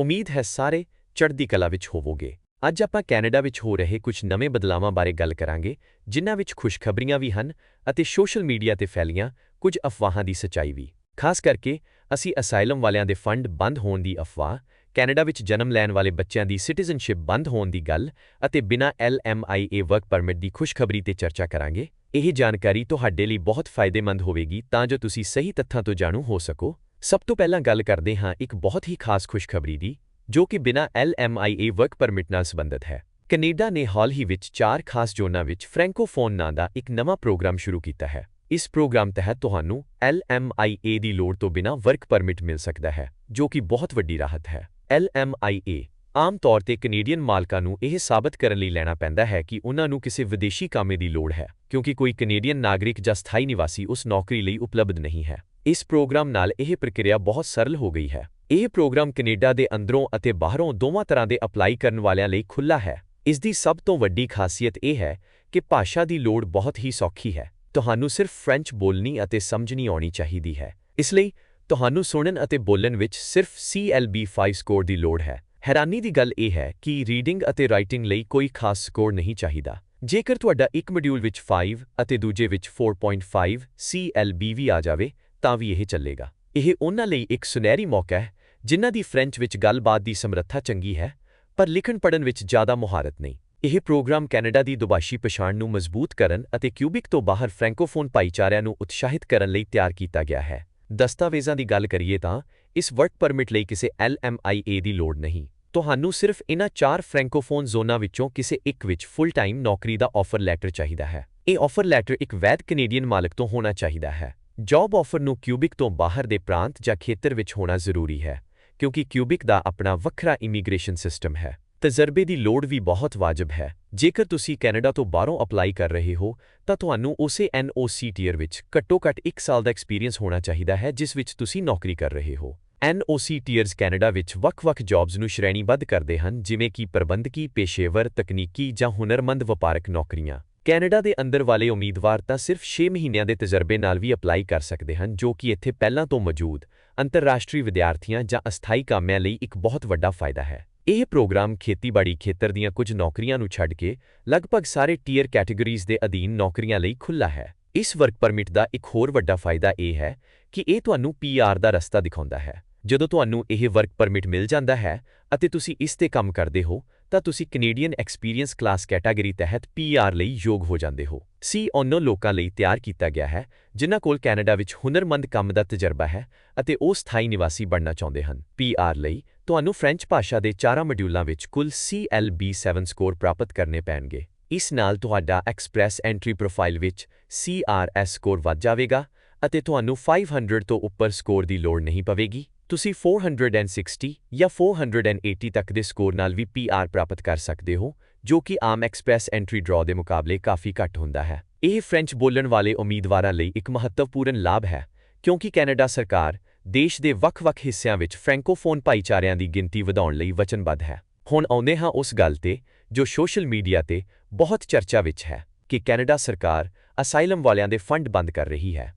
ਉਮੀਦ ਹੈ ਸਾਰੇ ਚੜ੍ਹਦੀ ਕਲਾ ਵਿੱਚ ਹੋਵੋਗੇ। ਅੱਜ ਆਪਾਂ ਕੈਨੇਡਾ ਵਿੱਚ ਹੋ ਰਹੇ ਕੁਝ ਨਵੇਂ ਬਦਲਾਵਾਂ ਬਾਰੇ ਗੱਲ ਕਰਾਂਗੇ, ਜਿਨ੍ਹਾਂ ਵਿੱਚ ਖੁਸ਼ਖਬਰੀਆਂ ਵੀ ਹਨ ਅਤੇ ਸੋਸ਼ਲ ਮੀਡੀਆ ਤੇ ਫੈਲੀਆਂ ਕੁਝ ਅਫਵਾਹਾਂ ਦੀ ਸੱਚਾਈ ਵੀ। ਖਾਸ ਕਰਕੇ, ਅਸੀਂ ਅਸਾਈਲਮ ਵਾਲਿਆਂ ਦੇ ਫੰਡ ਬੰਦ ਹੋਣ ਦੀ ਅਫਵਾਹ, ਕੈਨੇਡਾ ਵਿੱਚ ਜਨਮ ਲੈਣ ਵਾਲੇ ਬੱਚਿਆਂ ਦੀ ਸਿਟੀਜ਼ਨਸ਼ਿਪ ਬੰਦ ਹੋਣ ਦੀ ਗੱਲ ਅਤੇ ਬਿਨਾਂ ਐਲਐਮਆਈਏ ਵਰਕ ਪਰਮਿਟ ਦੀ ਖੁਸ਼ਖਬਰੀ ਤੇ ਚਰਚਾ ਕਰਾਂਗੇ, ਇਹ ਜਾਣਕਾਰੀ ਤੁਹਾਡੇ ਲਈ ਬਹੁਤ ਫਾਇਦੇਮੰਦ ਹੋਵੇਗੀ ਤਾਂ ਜੋ ਤੁਸੀਂ ਸਹੀ ਤੱਥਾਂ ਤੋਂ ਜਾਣੂ ਹੋ ਸਕੋ। ਸਭ ਤੋਂ ਪਹਿਲਾਂ ਗੱਲ ਕਰਦੇ ਹਾਂ ਇੱਕ ਬਹੁਤ ਹੀ ਖਾਸ ਖੁਸ਼ਖਬਰੀ ਦੀ, ਜੋ ਕਿ ਬਿਨਾਂ ਐਲਐਮਆਈਏ ਵਰਕ ਪਰਮਿਟ ਨਾਲ ਸੰਬੰਧਿਤ ਹੈ। ਕੈਨੇਡਾ ਨੇ ਹਾਲ ਹੀ ਵਿੱਚ ਚਾਰ ਖਾਸ ਜ਼ੋਨਾਂ ਵਿੱਚ ਫ੍ਰੈਂਕੋਫੋਨ ਨਾਂ ਦਾ ਇੱਕ ਨਵਾਂ ਪ੍ਰੋਗਰਾਮ ਸ਼ੁਰੂ ਕੀਤਾ ਹੈ। ਇਸ ਪ੍ਰੋਗਰਾਮ ਤਹਿਤ ਤੁਹਾਨੂੰ ਐਲਐਮਆਈਏ ਦੀ ਲੋੜ ਤੋਂ ਬਿਨਾਂ ਵਰਕ ਪਰਮਿਟ ਮਿਲ ਸਕਦਾ ਹੈ, ਜੋ ਕਿ ਬਹੁਤ ਵੱਡੀ ਰਾਹਤ ਹੈ। ਐਲਐਮਆਈਏ ਆਮ ਤੌਰ ਤੇ ਕੈਨੇਡੀਅਨ ਮਾਲਕਾਂ ਨੂੰ ਇਹ ਸਾਬਤ ਕਰਨ ਲਈ ਲੈਣਾ ਪੈਂਦਾ ਹੈ ਕਿ ਉਹਨਾਂ ਨੂੰ ਕਿਸੇ ਵਿਦੇਸ਼ੀ ਕਾਮੇ ਦੀ ਲੋੜ ਹੈ, ਕਿਉਂਕਿ ਕੋਈ ਕੈਨੇਡੀਅਨ ਨਾਗਰਿਕ ਜਾਂ ਸਥਾਈ ਨਿਵਾਸੀ ਉਸ ਨੌਕਰੀ ਲਈ ਉਪਲਬਧ ਨਹੀਂ ਹੈ। ਇਸ ਪ੍ਰੋਗਰਾਮ ਨਾਲ ਇਹ ਪ੍ਰਕਿਰਿਆ ਬਹੁਤ ਸਰਲ ਹੋ ਗਈ ਹੈ। ਇਹ ਪ੍ਰੋਗਰਾਮ ਕੈਨੇਡਾ ਦੇ ਅੰਦਰੋਂ ਅਤੇ ਬਾਹਰੋਂ ਦੋਵਾਂ ਤਰ੍ਹਾਂ ਦੇ ਅਪਲਾਈ ਕਰਨ ਵਾਲਿਆਂ ਲਈ ਖੁੱਲ੍ਹਾ ਹੈ। ਇਸ ਦੀ ਸਭ ਤੋਂ ਵੱਡੀ ਖਾਸੀਅਤ ਇਹ ਹੈ ਕਿ ਭਾਸ਼ਾ ਦੀ ਲੋੜ ਬਹੁਤ ਹੀ ਸੌਖੀ ਹੈ। ਤੁਹਾਨੂੰ ਸਿਰਫ ਫ੍ਰੈਂਚ ਬੋਲਣੀ ਅਤੇ ਸਮਝਣੀ ਆਉਣੀ ਚਾਹੀਦੀ ਹੈ। ਇਸ ਲਈ, ਤੁਹਾਨੂੰ ਸੁਣਨ ਅਤੇ ਬੋਲਣ ਵਿੱਚ ਸਿਰਫ CLB5 ਸਕੋਰ ਦੀ ਲੋੜ ਹੈ। ਹੈਰਾਨੀ ਦੀ ਗੱਲ ਇਹ ਹੈ ਕਿ ਰੀਡਿੰਗ ਅਤੇ ਰਾਈਟਿੰਗ ਲਈ ਕੋਈ ਖਾਸ ਸਕੋਰ ਨਹੀਂ ਚਾਹੀਦਾ। ਜੇਕਰ ਤੁਹਾਡਾ ਇੱਕ ਮੋਡਿਊਲ ਵਿੱਚ 5 ਅਤੇ ਦੂਜੇ ਵਿੱਚ 4.5 CLB ਵੀ ਆ ਜਾਵੇ, ਤਾਂ ਵੀ ਇਹ ਚੱਲੇਗਾ। ਇਹ ਉਹਨਾਂ ਲਈ ਇੱਕ ਸੁਨਹਿਰੀ ਮੌਕਾ ਹੈ, ਜਿਨ੍ਹਾਂ ਦੀ ਫ੍ਰੈਂਚ ਵਿੱਚ ਗੱਲਬਾਤ ਦੀ ਸਮਰੱਥਾ ਚੰਗੀ ਹੈ, ਪਰ ਲਿਖਣ ਪੜ੍ਹਨ ਵਿੱਚ ਜ਼ਿਆਦਾ ਮੁਹਾਰਤ ਨਹੀਂ। ਇਹ ਪ੍ਰੋਗਰਾਮ ਕੈਨੇਡਾ ਦੀ ਦੁਬਾਸ਼ੀ ਪਛਾਣ ਨੂੰ ਮਜ਼ਬੂਤ ਕਰਨ ਅਤੇ ਕਿਊਬਿਕ ਤੋਂ ਬਾਹਰ ਫ੍ਰੈਂਕੋਫੋਨ ਭਾਈਚਾਰਿਆਂ ਨੂੰ ਉਤਸ਼ਾਹਿਤ ਕਰਨ ਲਈ ਤਿਆਰ ਕੀਤਾ ਗਿਆ ਹੈ। ਦਸਤਾਵੇਜ਼ਾਂ ਦੀ ਗੱਲ ਕਰੀਏ ਤਾਂ ਇਸ ਵਰਕ ਪਰਮਿਟ ਲਈ ਕਿਸੇ ਐਲਐਮਆਈਏ ਦੀ ਲੋੜ ਨਹੀਂ। ਤੁਹਾਨੂੰ ਸਿਰਫ ਇਹਨਾਂ ਚਾਰ ਫ੍ਰੈਂਕੋਫੋਨ ਜ਼ੋਨਾਂ ਵਿੱਚੋਂ ਕਿਸੇ ਇੱਕ ਵਿੱਚ ਫੁੱਲ ਟਾਈਮ ਨੌਕਰੀ ਦਾ ਆਫਰ ਲੈਟਰ ਚਾਹੀਦਾ ਹੈ। ਇਹ ਆਫਰ ਲੈਟਰ ਇੱਕ ਵੈਧ ਕੈਨੇਡੀਅਨ ਮਾਲਕ ਤੋਂ ਹੋਣਾ ਚਾਹੀਦਾ ਹੈ। ਜੌਬ ਆਫਰ ਨੂੰ ਕਿਊਬਿਕ ਤੋਂ ਬਾਹਰ ਦੇ ਪ੍ਰਾਂਤ ਜਾਂ ਖੇਤਰ ਵਿੱਚ ਹੋਣਾ ਜ਼ਰੂਰੀ ਹੈ, ਕਿਉਂਕਿ ਕਿਊਬਿਕ ਦਾ ਆਪਣਾ ਵੱਖਰਾ ਇਮੀਗ੍ਰੇਸ਼ਨ ਸਿਸਟਮ ਹੈ। ਤਜਰਬੇ ਦੀ ਲੋੜ ਵੀ ਬਹੁਤ ਵਾਜਬ ਹੈ। ਜੇਕਰ ਤੁਸੀਂ ਕੈਨੇਡਾ ਤੋਂ ਬਾਹਰੋਂ ਅਪਲਾਈ ਕਰ ਰਹੇ ਹੋ, ਤਾਂ ਤੁਹਾਨੂੰ ਉਸੇ ਐਨਓਸੀ ਟੀਅਰ ਵਿੱਚ ਘੱਟੋ-ਘੱਟ 1 ਸਾਲ ਦਾ ਐਕਸਪੀਰੀਅੰਸ ਹੋਣਾ ਚਾਹੀਦਾ ਹੈ, ਜਿਸ ਵਿੱਚ ਤੁਸੀਂ ਨੌਕਰੀ ਕਰ ਰਹੇ ਹੋ। ਐਨਓਸੀ ਟੀਅਰਸ ਕੈਨੇਡਾ ਵਿੱਚ ਵੱਖ-ਵੱਖ ਜੌਬਸ ਨੂੰ ਸ਼੍ਰੇਣੀਬੱਧ ਕਰਦੇ ਹਨ, ਜਿਵੇਂ ਕਿ ਪ੍ਰਬੰਧਕੀ, ਪੇਸ਼ੇਵਰ, ਤਕਨੀਕੀ ਜਾਂ ਹੁਨਰਮੰਦ ਵਪਾਰਕ ਨੌਕਰੀਆਂ। ਕੈਨੇਡਾ ਦੇ ਅੰਦਰ ਵਾਲੇ ਉਮੀਦਵਾਰ ਤਾਂ ਸਿਰਫ 6 ਮਹੀਨਿਆਂ ਦੇ ਤਜਰਬੇ ਨਾਲ ਵੀ ਅਪਲਾਈ ਕਰ ਸਕਦੇ ਹਨ, ਜੋ ਕਿ ਇੱਥੇ ਪਹਿਲਾਂ ਤੋਂ ਮੌਜੂਦ ਅੰਤਰਰਾਸ਼ਟਰੀ ਵਿਦਿਆਰਥੀਆਂ ਜਾਂ ਅਸਥਾਈ ਕਾਮਿਆਂ ਲਈ ਇੱਕ ਬਹੁਤ ਵੱਡਾ ਫਾਇਦਾ ਹੈ। ਇਹ ਪ੍ਰੋਗਰਾਮ ਖੇਤੀਬਾੜੀ ਖੇਤਰ ਦੀਆਂ ਕੁਝ ਨੌਕਰੀਆਂ ਨੂੰ ਛੱਡ ਕੇ ਲਗਭਗ ਸਾਰੇ ਟੀਅਰ ਕੈਟਾਗਰੀਜ਼ ਦੇ ਅਧੀਨ ਨੌਕਰੀਆਂ ਲਈ ਖੁੱਲ੍ਹਾ ਹੈ। ਇਸ ਵਰਕ ਪਰਮਿਟ ਦਾ ਇੱਕ ਹੋਰ ਵੱਡਾ ਫਾਇਦਾ ਇਹ ਹੈ ਕਿ ਇਹ ਤੁਹਾਨੂੰ ਪੀਆਰ ਦਾ ਰਸਤਾ ਦਿਖਾਉਂਦਾ ਹੈ। ਜਦੋਂ ਤੁਹਾਨੂੰ ਇਹ ਵਰਕ ਪਰਮਿਟ ਮਿਲ ਜਾਂਦਾ ਹੈ ਅਤੇ ਤੁਸੀਂ ਇਸ ਤੇ ਕੰਮ ਕਰਦੇ ਹੋ, ਤਾਂ ਤੁਸੀਂ ਕੈਨੇਡੀਅਨ ਐਕਸਪੀਰੀਅੰਸ ਕਲਾਸ ਕੈਟਾਗਰੀ ਤਹਿਤ ਪੀਆਰ ਲਈ ਯੋਗ ਹੋ ਜਾਂਦੇ ਹੋ। ਸੀ ਉਹਨਾਂ ਲੋਕਾਂ ਲਈ ਤਿਆਰ ਕੀਤਾ ਗਿਆ ਹੈ, ਜਿਨ੍ਹਾਂ ਕੋਲ ਕੈਨੇਡਾ ਵਿੱਚ ਹੁਨਰਮੰਦ ਕੰਮ ਦਾ ਤਜਰਬਾ ਹੈ ਅਤੇ ਉਹ ਸਥਾਈ ਨਿਵਾਸੀ ਬਣਨਾ ਚਾਹੁੰਦੇ ਹਨ। ਪੀਆਰ ਲਈ ਤੁਹਾਨੂੰ ਫ੍ਰੈਂਚ ਭਾਸ਼ਾ ਦੇ ਚਾਰਾਂ ਮੋਡਿਊਲਾਂ ਵਿੱਚ ਕੁੱਲ CLB7 ਸਕੋਰ ਪ੍ਰਾਪਤ ਕਰਨੇ ਪੈਣਗੇ। ਇਸ ਨਾਲ ਤੁਹਾਡਾ ਐਕਸਪ੍ਰੈਸ ਐਂਟਰੀ ਪ੍ਰੋਫਾਈਲ ਵਿੱਚ CRS ਸਕੋਰ ਵੱਧ ਜਾਵੇਗਾ ਅਤੇ ਤੁਹਾਨੂੰ 500 ਤੋਂ ਉੱਪਰ ਸਕੋਰ ਦੀ ਲੋੜ ਨਹੀਂ ਪਵੇਗੀ। ਤੁਸੀਂ 460 ਜਾਂ 480 ਤੱਕ ਦੇ ਸਕੋਰ ਨਾਲ ਵੀ ਪੀਆਰ ਪ੍ਰਾਪਤ ਕਰ ਸਕਦੇ ਹੋ, ਜੋ ਕਿ ਆਮ ਐਕਸਪ੍ਰੈਸ ਐਂਟਰੀ ਡਰਾਅ ਦੇ ਮੁਕਾਬਲੇ ਕਾਫੀ ਘੱਟ ਹੁੰਦਾ ਹੈ। ਇਹ ਫ੍ਰੈਂਚ ਬੋਲਣ ਵਾਲੇ ਉਮੀਦਵਾਰਾਂ ਲਈ ਇੱਕ ਮਹੱਤਵਪੂਰਨ ਲਾਭ ਹੈ, ਕਿਉਂਕਿ ਕੈਨੇਡਾ ਸਰਕਾਰ ਦੇਸ਼ ਦੇ ਵੱਖ-ਵੱਖ ਹਿੱਸਿਆਂ ਵਿੱਚ ਫ੍ਰੈਂਕੋਫੋਨ ਭਾਈਚਾਰਿਆਂ ਦੀ ਗਿਣਤੀ ਵਧਾਉਣ ਲਈ ਵਚਨਬੱਧ ਹੈ। ਹੁਣ ਆਉਂਦੇ ਹਾਂ ਉਸ ਗੱਲ ਤੇ, ਜੋ ਸੋਸ਼ਲ ਮੀਡੀਆ ਤੇ ਬਹੁਤ ਚਰਚਾ ਵਿੱਚ ਹੈ, ਕਿ ਕੈਨੇਡਾ ਸਰਕਾਰ ਅਸਾਈਲਮ ਵਾਲਿਆਂ ਦੇ ਫੰਡ ਬੰਦ ਕਰ ਰਹੀ ਹੈ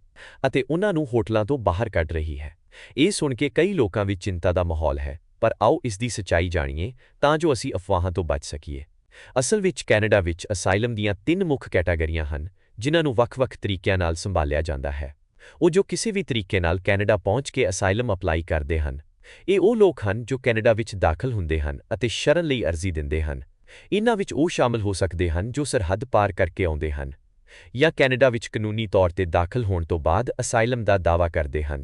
ਅਤੇ ਉਹਨਾਂ ਨੂੰ ਹੋਟਲਾਂ ਤੋਂ ਬਾਹਰ ਕੱਢ ਰਹੀ ਹੈ। ਇਹ ਸੁਣ ਕੇ ਕਈ ਲੋਕਾਂ ਵਿੱਚ ਚਿੰਤਾ ਦਾ ਮਾਹੌਲ ਹੈ, ਪਰ ਆਓ ਇਸ ਦੀ ਸਚਾਈ ਜਾਣੀਏ ਤਾਂ ਜੋ ਅਸੀਂ ਅਫਵਾਹਾਂ ਤੋਂ ਬਚ ਸਕੀਏ। ਅਸਲ ਵਿੱਚ ਕੈਨੇਡਾ ਵਿੱਚ ਅਸਾਈਲਮ ਦੀਆਂ ਤਿੰਨ ਮੁੱਖ ਕੈਟਾਗਰੀਆਂ ਹਨ, ਜਿਨ੍ਹਾਂ ਨੂੰ ਵੱਖ-ਵੱਖ ਤਰੀਕਿਆਂ ਨਾਲ ਸੰਭਾਲਿਆ ਜਾਂਦਾ ਹੈ। ਉਹ ਜੋ ਕਿਸੇ ਵੀ ਤਰੀਕੇ ਨਾਲ ਕੈਨੇਡਾ ਪਹੁੰਚ ਕੇ ਅਸਾਈਲਮ ਅਪਲਾਈ ਕਰਦੇ ਹਨ, ਇਹ ਉਹ ਲੋਕ ਹਨ ਜੋ ਕੈਨੇਡਾ ਵਿੱਚ ਦਾਖਲ ਹੁੰਦੇ ਹਨ ਅਤੇ ਸ਼ਰਨ ਲਈ ਅਰਜ਼ੀ ਦਿੰਦੇ ਹਨ। ਇਨ੍ਹਾਂ ਵਿੱਚ ਉਹ ਸ਼ਾਮਲ ਹੋ ਸਕਦੇ ਹਨ ਜੋ ਸਰਹੱਦ ਪਾਰ ਕਰਕੇ ਆਉਂਦੇ ਹਨ ਜਾਂ ਕੈਨੇਡਾ ਵਿੱਚ ਕਾਨੂੰਨੀ ਤੌਰ ਤੇ ਦਾਖਲ ਹੋਣ ਤੋਂ ਬਾਅਦ ਅਸਾਈਲਮ ਦਾ ਦਾਅਵਾ ਕਰਦੇ ਹਨ।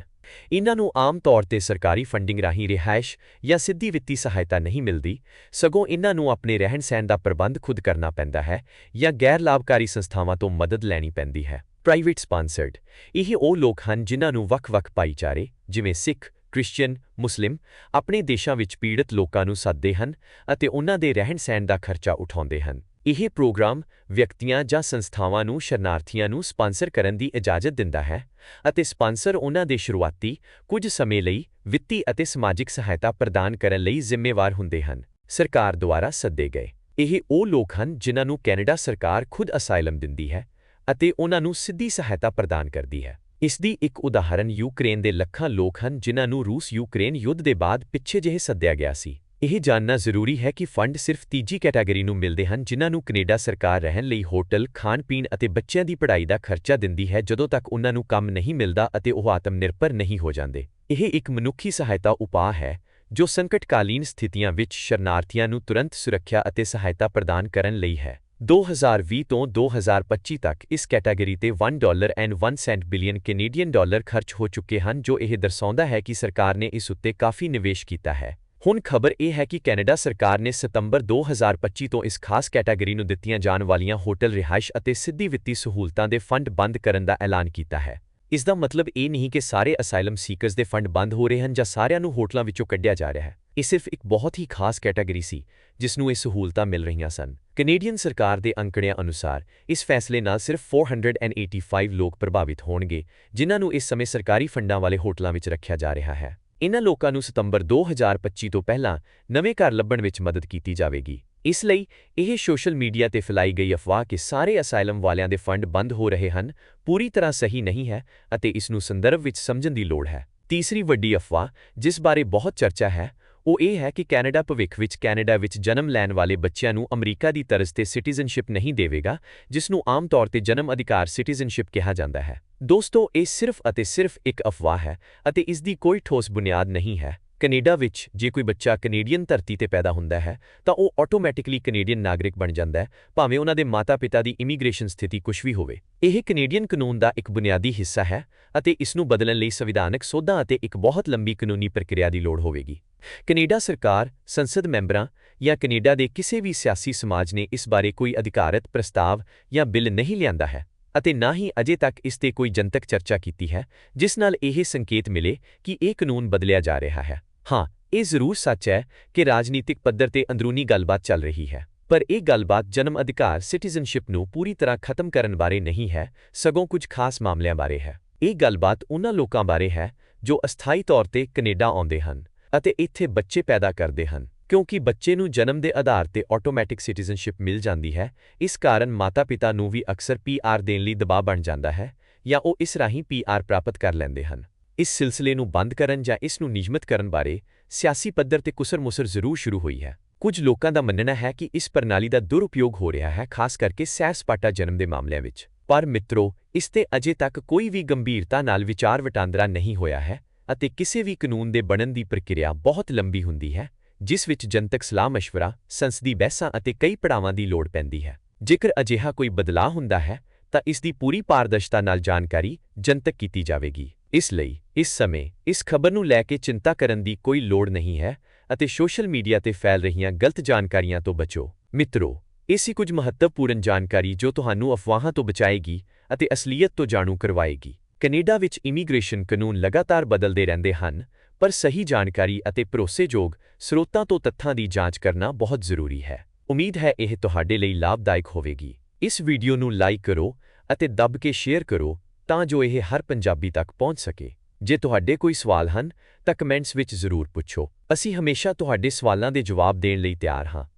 ਇਨ੍ਹਾਂ ਨੂੰ ਆਮ ਤੌਰ ਤੇ ਸਰਕਾਰੀ ਫੰਡਿੰਗ ਰਾਹੀਂ ਰਿਹਾਇਸ਼ ਜਾਂ ਸਿੱਧੀ ਵਿੱਤੀ ਸਹਾਇਤਾ ਨਹੀਂ ਮਿਲਦੀ, ਸਗੋਂ ਇਹਨਾਂ ਨੂੰ ਆਪਣੇ ਰਹਿਣ-ਸਹਿਣ ਦਾ ਪ੍ਰਬੰਧ ਖੁਦ ਕਰਨਾ ਪੈਂਦਾ ਹੈ ਜਾਂ ਗੈਰ ਲਾਭਕਾਰੀ ਸੰਸਥਾਵਾਂ ਤੋਂ ਮਦਦ ਲੈਣੀ ਪੈਂਦੀ ਹੈ। ਪ੍ਰਾਈਵੇਟ ਸਪਾਂਸਰਡ, ਇਹ ਉਹ ਲੋਕ ਹਨ ਜਿਨ੍ਹਾਂ ਨੂੰ ਵੱਖ-ਵੱਖ ਭਾਈਚਾਰੇ, ਜਿਵੇਂ ਸਿੱਖ, ਕ੍ਰਿਸਚੀਅਨ, ਮੁਸਲਿਮ, ਆਪਣੇ ਦੇਸ਼ਾਂ ਵਿੱਚ ਪੀੜਤ ਲੋਕਾਂ ਨੂੰ ਸੱਦਦੇ ਹਨ ਅਤੇ ਉਹਨਾਂ ਦੇ ਰਹਿਣ-ਸਹਿਣ ਦਾ ਖਰਚਾ ਉਠਾਉਂਦੇ ਹਨ। ਇਹ ਪ੍ਰੋਗਰਾਮ ਵਿਅਕਤੀਆਂ ਜਾਂ ਸੰਸਥਾਵਾਂ ਨੂੰ ਸ਼ਰਨਾਰਥੀਆਂ ਨੂੰ ਸਪਾਂਸਰ ਕਰਨ ਦੀ ਇਜਾਜ਼ਤ ਦਿੰਦਾ ਹੈ ਅਤੇ ਸਪਾਂਸਰ ਉਹਨਾਂ ਦੇ ਸ਼ੁਰੂਆਤੀ ਕੁਝ ਸਮੇਂ ਲਈ ਵਿੱਤੀ ਅਤੇ ਸਮਾਜਿਕ ਸਹਾਇਤਾ ਪ੍ਰਦਾਨ ਕਰਨ ਲਈ ਜ਼ਿੰਮੇਵਾਰ ਹੁੰਦੇ ਹਨ। ਸਰਕਾਰ ਦੁਆਰਾ ਸੱਦੇ ਗਏ। ਇਹ ਉਹ ਲੋਕ ਹਨ ਜਿਨ੍ਹਾਂ ਨੂੰ ਕੈਨੇਡਾ ਸਰਕਾਰ ਖੁਦ ਅਸਾਈਲਮ ਦਿੰਦੀ ਹੈ ਅਤੇ ਉਹਨਾਂ ਨੂੰ ਸਿੱਧੀ ਸਹਾਇਤਾ ਪ੍ਰਦਾਨ ਕਰਦੀ ਹੈ। ਇਸ ਦੀ ਇੱਕ ਉਦਾਹਰਨ ਯੂਕਰੇਨ ਦੇ ਲੱਖਾਂ ਲੋਕ ਹਨ ਜਿਨ੍ਹਾਂ ਨੂੰ ਰੂਸ-ਯੂਕਰੇਨ ਯੁੱਧ ਦੇ ਬਾਅਦ ਪਿੱਛੇ ਜਿਹੇ ਸੱਦਿਆ ਗਿਆ ਸੀ। ਇਹ ਜਾਣਨਾ ਜ਼ਰੂਰੀ ਹੈ ਕਿ ਫੰਡ ਸਿਰਫ ਤੀਜੀ ਕੈਟਾਗਰੀ ਨੂੰ ਮਿਲਦੇ ਹਨ, ਜਿਨ੍ਹਾਂ ਨੂੰ ਕੈਨੇਡਾ ਸਰਕਾਰ ਰਹਿਣ ਲਈ ਹੋਟਲ, ਖਾਣ-ਪੀਣ ਅਤੇ ਬੱਚਿਆਂ ਦੀ ਪੜ੍ਹਾਈ ਦਾ ਖਰਚਾ ਦਿੰਦੀ ਹੈ, ਜਦੋਂ ਤੱਕ ਉਹਨਾਂ ਨੂੰ ਕੰਮ ਨਹੀਂ ਮਿਲਦਾ ਅਤੇ ਉਹ ਆਤਮ-ਨਿਰਭਰ ਨਹੀਂ ਹੋ ਜਾਂਦੇ। ਇਹ ਇੱਕ ਮਨੁੱਖੀ ਸਹਾਇਤਾ ਉਪਾਅ ਹੈ, ਜੋ ਸੰਕਟਕਾਲੀਨ ਸਥਿਤੀਆਂ ਵਿੱਚ ਸ਼ਰਨਾਰਥੀਆਂ ਨੂੰ ਤੁਰੰਤ ਸੁਰੱਖਿਆ ਅਤੇ ਸਹਾਇਤਾ ਪ੍ਰਦਾਨ ਕਰਨ ਲਈ ਹੈ। 2020 ਤੋਂ 2025 ਤੱਕ ਇਸ ਕੈਟਾਗਰੀ ਤੇ 1 dollar and 1 cent billion Canadian dollar ਖਰਚ ਹੋ ਚੁੱਕੇ ਹਨ, ਜੋ ਇਹ ਦਰਸਾਉਂਦਾ ਹੈ ਕਿ ਸਰਕਾਰ ਨੇ ਇਸ ਉੱਤੇ ਕਾਫੀ ਨਿਵੇਸ਼ ਕੀਤਾ ਹੈ। ਹੁਣ ਖਬਰ ਇਹ ਹੈ ਕਿ ਕੈਨੇਡਾ ਸਰਕਾਰ ਨੇ ਸਤੰਬਰ 2025 ਤੋਂ ਇਸ ਖਾਸ ਕੈਟਾਗਰੀ ਨੂੰ ਦਿੱਤੀਆਂ ਜਾਣ ਵਾਲੀਆਂ ਹੋਟਲ ਰਿਹਾਇਸ਼ ਅਤੇ ਸਿੱਧੀ ਵਿੱਤੀ ਸਹੂਲਤਾਂ ਦੇ ਫੰਡ ਬੰਦ ਕਰਨ ਦਾ ਐਲਾਨ ਕੀਤਾ ਹੈ। ਇਸ ਦਾ ਮਤਲਬ ਇਹ ਨਹੀਂ ਕਿ ਸਾਰੇ ਅਸਾਈਲਮ ਸੀਕਰਸ ਦੇ ਫੰਡ ਬੰਦ ਹੋ ਰਹੇ ਹਨ ਜਾਂ ਸਾਰਿਆਂ ਨੂੰ ਹੋਟਲਾਂ ਵਿੱਚੋਂ ਕੱਢਿਆ ਜਾ ਰਿਹਾ ਹੈ। ਇਹ ਸਿਰਫ ਇੱਕ ਬਹੁਤ ਹੀ ਖਾਸ ਕੈਟਾਗਰੀ ਸੀ, ਜਿਸ ਨੂੰ ਇਹ ਸਹੂਲਤਾਂ ਮਿਲ ਰਹੀਆਂ ਸਨ। ਕੈਨੇਡੀਅਨ ਸਰਕਾਰ ਦੇ ਅੰਕੜਿਆਂ ਅਨੁਸਾਰ ਇਸ ਫੈਸਲੇ ਨਾਲ ਸਿਰਫ 485 ਲੋਕ ਪ੍ਰਭਾਵਿਤ ਹੋਣਗੇ, ਜਿਨ੍ਹਾਂ ਨੂੰ ਇਸ ਸਮੇਂ ਸਰਕਾਰੀ ਫੰਡਾਂ ਵਾਲੇ ਹੋਟਲਾਂ ਵਿੱਚ ਰੱਖਿਆ ਜਾ ਰਿਹਾ ਹੈ। ਇਹਨਾਂ ਲੋਕਾਂ ਨੂੰ ਸਤੰਬਰ 2025 ਤੋਂ ਪਹਿਲਾਂ ਨਵੇਂ ਘਰ ਲੱਭਣ ਵਿੱਚ ਮਦਦ ਕੀਤੀ ਜਾਵੇਗੀ। ਇਸ ਲਈ ਇਹ ਸੋਸ਼ਲ ਮੀਡੀਆ ਤੇ ਫੈਲਾਈ ਗਈ ਅਫਵਾਹ ਕਿ ਸਾਰੇ ਅਸਾਈਲਮ ਵਾਲਿਆਂ ਦੇ ਫੰਡ ਬੰਦ ਹੋ ਰਹੇ ਹਨ, ਪੂਰੀ ਤਰ੍ਹਾਂ ਸਹੀ ਨਹੀਂ ਹੈ ਅਤੇ ਇਸ ਨੂੰ ਸੰਦਰਭ ਵਿੱਚ ਸਮਝਣ ਦੀ ਲੋੜ ਹੈ। ਤੀਸਰੀ ਵੱਡੀ ਅਫਵਾਹ, ਜਿਸ ਬਾਰੇ ਬਹੁਤ ਚਰਚਾ ਹੈ ਉਹ ਇਹ ਹੈ ਕਿ ਕੈਨੇਡਾ ਭਵਿੱਖ ਵਿੱਚ ਕੈਨੇਡਾ ਵਿੱਚ ਜਨਮ ਲੈਣ ਵਾਲੇ ਬੱਚਿਆਂ ਨੂੰ ਅਮਰੀਕਾ ਦੀ ਤਰਜ਼ ਤੇ ਸਿਟੀਜ਼ਨਸ਼ਿਪ ਨਹੀਂ ਦੇਵੇਗਾ, ਜਿਸ ਨੂੰ ਆਮ ਤੌਰ ਤੇ ਜਨਮ ਅਧਿਕਾਰ ਸਿਟੀਜ਼ਨਸ਼ਿਪ ਕਿਹਾ ਜਾਂਦਾ ਹੈ। ਦੋਸਤੋ, ਇਹ ਸਿਰਫ ਅਤੇ ਸਿਰਫ ਇੱਕ ਅਫਵਾਹ ਹੈ ਅਤੇ ਇਸ ਦੀ ਕੋਈ ਠੋਸ ਬੁਨਿਆਦ ਨਹੀਂ ਹੈ। ਕੈਨੇਡਾ ਵਿੱਚ ਜੇ ਕੋਈ ਬੱਚਾ ਕੈਨੇਡੀਅਨ ਧਰਤੀ ਤੇ ਪੈਦਾ ਹੁੰਦਾ ਹੈ, ਤਾਂ ਉਹ ਆਟੋਮੈਟਿਕਲੀ ਕੈਨੇਡੀਅਨ ਨਾਗਰਿਕ ਬਣ ਜਾਂਦਾ ਹੈ, ਭਾਵੇਂ ਉਹਨਾਂ ਦੇ ਮਾਤਾ-ਪਿਤਾ ਦੀ ਇਮੀਗ੍ਰੇਸ਼ਨ ਸਥਿਤੀ ਕੁਝ ਵੀ ਹੋਵੇ। ਇਹ ਕੈਨੇਡੀਅਨ ਕਾਨੂੰਨ ਦਾ ਇੱਕ ਬੁਨਿਆਦੀ ਹਿੱਸਾ ਹੈ ਅਤੇ ਇਸ ਨੂੰ ਬਦਲਣ ਲਈ ਸੰਵਿਧਾਨਕ ਸੋਧਾਂ ਅਤੇ ਇੱਕ ਬਹੁਤ ਲੰਬੀ ਕਾਨੂੰਨੀ ਪ੍ਰਕਿਰਿਆ ਦੀ ਲੋੜ ਹੋਵੇਗੀ। ਕੈਨੇਡਾ ਸਰਕਾਰ, ਸੰਸਦ ਮੈਂਬਰਾਂ ਜਾਂ ਕੈਨੇਡਾ ਦੇ ਕਿਸੇ ਵੀ ਸਿਆਸੀ ਸਮਾਜ ਨੇ ਇਸ ਬਾਰੇ ਕੋਈ ਅਧਿਕਾਰਤ ਪ੍ਰਸਤਾਵ ਜਾਂ ਬਿੱਲ ਨਹੀਂ ਲਿਆਂਦਾ ਹੈ ਅਤੇ ਨਾ ਹੀ ਅਜੇ ਤੱਕ ਇਸ ਤੇ ਕੋਈ ਜਨਤਕ ਚਰਚਾ ਕੀਤੀ ਹੈ, ਜਿਸ ਨਾਲ ਇਹ ਸੰਕੇਤ ਮਿਲੇ ਕਿ ਇਹ ਕਾਨੂੰਨ ਬਦਲਿਆ ਜਾ ਰਿਹਾ ਹੈ। ਹਾਂ, ਇਹ ਜ਼ਰੂਰ ਸੱਚ ਹੈ ਕਿ ਰਾਜਨੀਤਿਕ ਪੱਧਰ ਤੇ ਅੰਦਰੂਨੀ ਗੱਲਬਾਤ ਚੱਲ ਰਹੀ ਹੈ, ਪਰ ਇਹ ਗੱਲਬਾਤ ਜਨਮ ਅਧਿਕਾਰ ਸਿਟੀਜ਼ਨਸ਼ਿਪ ਨੂੰ ਪੂਰੀ ਤਰ੍ਹਾਂ ਖਤਮ ਕਰਨ ਬਾਰੇ ਨਹੀਂ ਹੈ, ਸਗੋਂ ਕੁਝ ਖਾਸ ਮਾਮਲਿਆਂ ਬਾਰੇ ਹੈ। ਇਹ ਗੱਲਬਾਤ ਉਹਨਾਂ ਲੋਕਾਂ ਬਾਰੇ ਹੈ ਜੋ ਅਸਥਾਈ ਤੌਰ ਤੇ ਕੈਨੇਡਾ ਆਉਂਦੇ ਹਨ ਅਤੇ ਇੱਥੇ ਬੱਚੇ ਪੈਦਾ ਕਰਦੇ ਹਨ, ਕਿਉਂਕਿ ਬੱਚੇ ਨੂੰ ਜਨਮ ਦੇ ਆਧਾਰ ਤੇ ਆਟੋਮੈਟਿਕ ਸਿਟੀਜ਼ਨਸ਼ਿਪ ਮਿਲ ਜਾਂਦੀ ਹੈ, ਇਸ ਕਾਰਨ ਮਾਤਾ-ਪਿਤਾ ਨੂੰ ਵੀ ਅਕਸਰ ਪੀਆਰ ਦੇਣ ਲਈ ਦਬਾਅ ਬਣ ਜਾਂਦਾ ਹੈ ਜਾਂ ਉਹ ਇਸ ਰਾਹੀਂ ਪੀਆਰ ਪ੍ਰਾਪਤ ਕਰ ਲੈਂਦੇ ਹਨ। ਇਸ ਸਿਲਸਿਲੇ ਨੂੰ ਬੰਦ ਕਰਨ ਜਾਂ ਇਸ ਨੂੰ ਨਿਯਮਤ ਕਰਨ ਬਾਰੇ ਸਿਆਸੀ ਪੱਧਰ ਤੇ ਕੁਸਰ-ਮੁਸਰ ਜ਼ਰੂਰ ਸ਼ੁਰੂ ਹੋਈ ਹੈ। ਕੁਝ ਲੋਕਾਂ ਦਾ ਮੰਨਣਾ ਹੈ ਕਿ ਇਸ ਪ੍ਰਣਾਲੀ ਦਾ ਦੁਰਉਪਯੋਗ ਹੋ ਰਿਹਾ ਹੈ, ਖਾਸ ਕਰਕੇ ਸੈਰ-ਸਪਾਟਾ ਜਨਮ ਦੇ ਮਾਮਲਿਆਂ ਵਿੱਚ। ਪਰ ਮਿੱਤਰੋ, ਇਸ ਤੇ ਅਜੇ ਤੱਕ ਕੋਈ ਵੀ ਗੰਭੀਰਤਾ ਨਾਲ ਵਿਚਾਰ ਵਟਾਂਦਰਾ ਨਹੀਂ ਹੋਇਆ ਹੈ ਅਤੇ ਕਿਸੇ ਵੀ ਕਾਨੂੰਨ ਦੇ ਬਣਨ ਦੀ ਪ੍ਰਕਿਰਿਆ ਬਹੁਤ ਲੰਬੀ ਹੁੰਦੀ ਹੈ, ਜਿਸ ਵਿੱਚ ਜਨਤਕ ਸਲਾਹ مشਵਰਾ ਸੰਸਦੀ ਬਹਿਸਾਂ ਅਤੇ ਕਈ ਪੜਾਵਾਂ ਦੀ ਲੋੜ ਪੈਂਦੀ ਹੈ। ਜੇਕਰ ਅਜਿਹਾ ਕੋਈ ਬਦਲਾਅ ਹੁੰਦਾ ਹੈ, ਤਾਂ ਇਸ ਦੀ ਪੂਰੀ ਪਾਰਦਰਸ਼ਤਾ ਨਾਲ ਜਾਣਕਾਰੀ ਜਨਤਕ ਕੀਤੀ ਜਾਵੇਗੀ। ਇਸ ਲਈ, ਇਸ ਸਮੇਂ, ਇਸ ਖਬਰ ਨੂੰ ਲੈ ਕੇ ਚਿੰਤਾ ਕਰਨ ਦੀ ਕੋਈ ਲੋੜ ਨਹੀਂ ਹੈ ਅਤੇ ਸੋਸ਼ਲ ਮੀਡੀਆ ਤੇ ਫੈਲ ਰਹੀਆਂ ਗਲਤ ਜਾਣਕਾਰੀਆਂ ਤੋਂ ਬਚੋ। ਮਿੱਤਰੋ ਇਸੀ ਕੁਝ ਮਹੱਤਵਪੂਰਨ ਜਾਣਕਾਰੀ ਜੋ ਤੁਹਾਨੂੰ ਅਫਵਾਹਾਂ ਤੋਂ ਬਚਾਏਗੀ ਅਤੇ ਅਸਲੀਅਤ ਤੋਂ ਜਾਣੂ ਕਰਵਾਏਗੀ। ਕੈਨੇਡਾ ਵਿੱਚ ਇਮੀਗ੍ਰੇਸ਼ਨ ਕਾਨੂੰਨ ਲਗਾਤਾਰ ਬਦਲਦੇ ਰਹਿੰਦੇ ਹਨ, ਪਰ ਸਹੀ ਜਾਣਕਾਰੀ ਅਤੇ ਭਰੋਸੇਯੋਗ ਸਰੋਤਾਂ ਤੋਂ ਤੱਥਾਂ ਦੀ ਜਾਂਚ ਕਰਨਾ ਬਹੁਤ ਜ਼ਰੂਰੀ ਹੈ। ਉਮੀਦ ਹੈ ਇਹ ਤੁਹਾਡੇ ਲਈ ਲਾਭਦਾਇਕ ਹੋਵੇਗੀ। ਇਸ ਵੀਡੀਓ ਨੂੰ ਲਾਈਕ ਕਰੋ ਅਤੇ ਦੱਬ ਕੇ ਸ਼ੇਅਰ ਕਰੋ ਤਾਂ ਜੋ ਇਹ ਹਰ ਪੰਜਾਬੀ ਤੱਕ ਪਹੁੰਚ ਸਕੇ। ਜੇ ਤੁਹਾਡੇ ਕੋਈ ਸਵਾਲ ਹਨ, ਤਾਂ ਕਮੈਂਟਸ ਵਿੱਚ ਜ਼ਰੂਰ ਪੁੱਛੋ। ਅਸੀਂ ਹਮੇਸ਼ਾ ਤੁਹਾਡੇ ਸਵਾਲਾਂ ਦੇ ਜਵਾਬ ਦੇਣ ਲਈ ਤਿਆਰ ਹਾਂ।